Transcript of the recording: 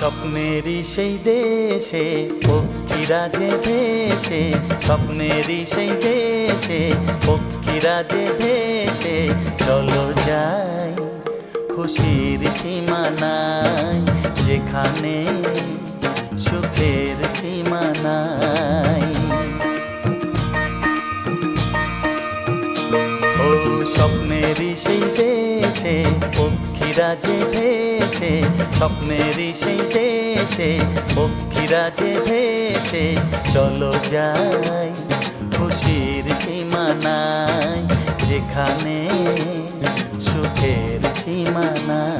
স্বপ্নেরই সেই দেশে পক্ষীরা যে ভেসে, স্বপ্নেরই সেই দেশে পক্ষীরা যে ভেসে, চলো যাই খুশির সীমানায়, যেখানে সুখের সীমানায়। দেশে, পক্ষীরা যে ভেসে স্বপ্নেরই সেই দেশে, পক্ষীরা যে ভেসে, চলো যাই খুশির সীমানায়, যেখানে সুখের সীমানায়।